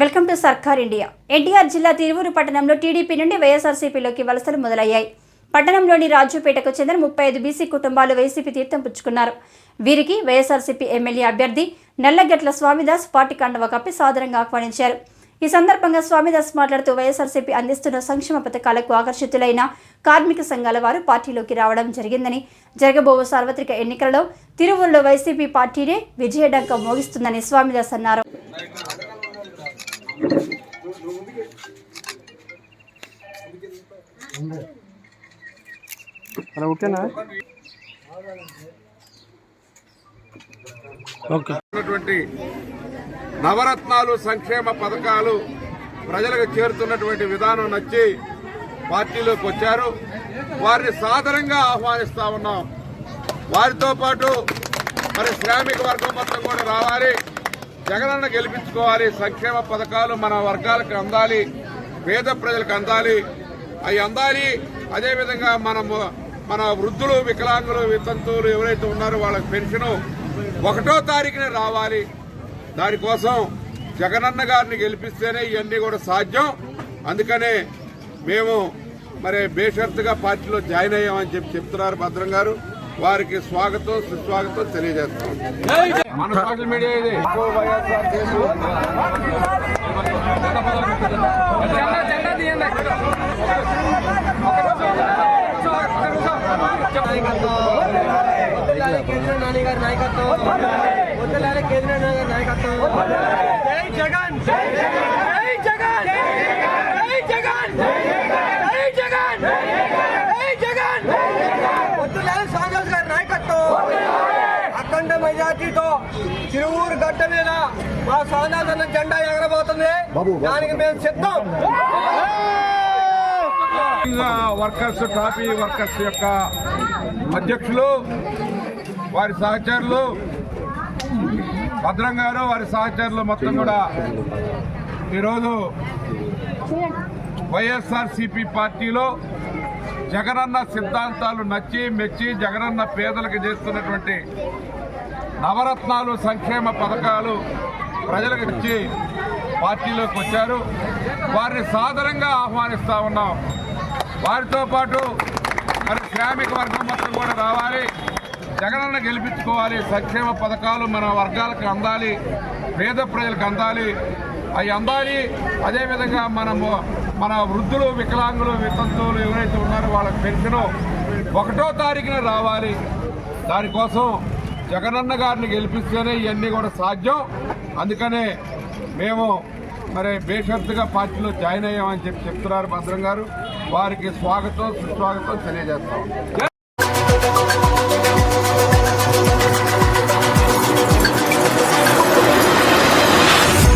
Welcome to Sarkar India. NTR జిల్లా తిరువురు పట్టణంలో TDP నుండి వైఎస్ఆర్సీపీలోకి వలసలు మొదలయ్యాయి. పట్టణంలోని రాజుపేటకు చెందిన ముప్పై ఐదు బీసీ కుటుంబాలు వైసీపీ తీర్థం పుచ్చుకున్నారు. వీరికి వైఎస్ఆర్సీపీ ఎమ్మెల్యే అభ్యర్థి నల్లగట్ల స్వామిదాస్ పార్టీ కండవ కప్పి సాదరంగా ఆహ్వానించారు. ఈ సందర్భంగా స్వామిదాస్ మాట్లాడుతూ వైఎస్ఆర్సీపీ అందిస్తున్న సంక్షేమ పథకాలకు ఆకర్షితులైన కార్మిక సంఘాల వారు పార్టీలోకి రావడం జరిగిందని జరగబో సార్వత్రిక ఎన్నికలలో తిరువురులో వైసీపీ పార్టీనే విజయడంక మోగిస్తుందని స్వామిదాస్ అన్నారు. అలా ఓకేనా? నవరత్నాలు సంక్షేమ పథకాలు ప్రజలకు చేరుతున్నటువంటి విధానం నచ్చి పార్టీలోకి వచ్చారు. వారిని సాదరంగా ఆహ్వానిస్తా ఉన్నాం. వారితో పాటు మరి శ్రామిక వర్గం మొత్తం కూడా రావాలి. జగనన్న గెలిపించుకోవాలి సంక్షేమ పథకాలు మన వర్గాలకు అందాలి పేద ప్రజలకు అందాలి. అవి అందాలి అదేవిధంగా మనము మన వృద్ధులు వికలాంగులు వితంతువులు ఎవరైతే ఉన్నారో వాళ్ళకి పెన్షన్ ఒకటో తారీఖునే రావాలి. దానికోసం జగనన్న గారిని గెలిపిస్తేనే ఇవన్నీ కూడా సాధ్యం. అందుకనే మేము మరి బేషరతుగా పార్టీలో జాయిన్ అయ్యామని చెప్పి చెప్తున్నారు భద్రం గారు. వారికి స్వాగతం సుస్వాగతం తెలియజేస్తాం మన సోషల్ మీడియా ఇది నాని గారి నాయకత్వం వద్దలాలి కేంద్ర నాయకత్వం జై జగన్ జై జగన్ జై మెజార్టీతో తిరువూరు గడ్డ మీద మా అన్న జెండా ఎగరబోతుంది. దానికి మేము సిద్ధం. వర్కర్స్ టాపీ వర్కర్స్ యొక్క అధ్యక్షులు వారి సహచరులు భద్రం గారు వారి సహచరులు మొత్తం కూడా ఈరోజు వైఎస్ఆర్ సిపి పార్టీలో జగనన్న సిద్ధాంతాలు నచ్చి మెచ్చి జగనన్న పేదలకు చేస్తున్నటువంటి నవరత్నాలు సంక్షేమ పథకాలు ప్రజలకు ఇచ్చి పార్టీలోకి వచ్చారు. వారిని సాదరంగా ఆహ్వానిస్తూ ఉన్నాం. వారితో పాటు మరి శ్రామిక వర్గం మొత్తం కూడా రావాలి. జగనన్న గెలిపించుకోవాలి. సంక్షేమ పథకాలు మన వర్గాలకు అందాలి. పేద ప్రజలకు అందాలి. అవి అందాలి. అదేవిధంగా మనము మన వృద్ధులు వికలాంగులు వితంతువులు ఎవరైతే ఉన్నారో వాళ్ళకి పెన్షన్ ఒకటో తారీఖున రావాలి. దానికోసం జగనన్న గారిని గెలిపిస్తేనే ఇవన్నీ కూడా సాధ్యం. అందుకనే మేము మరి బేషరతుగా పార్టీలో జాయిన్ అయ్యామని చెప్పి చెప్తున్నారు భద్రం గారు. వారికి స్వాగతం సుస్వాగతం తెలియజేస్తాం.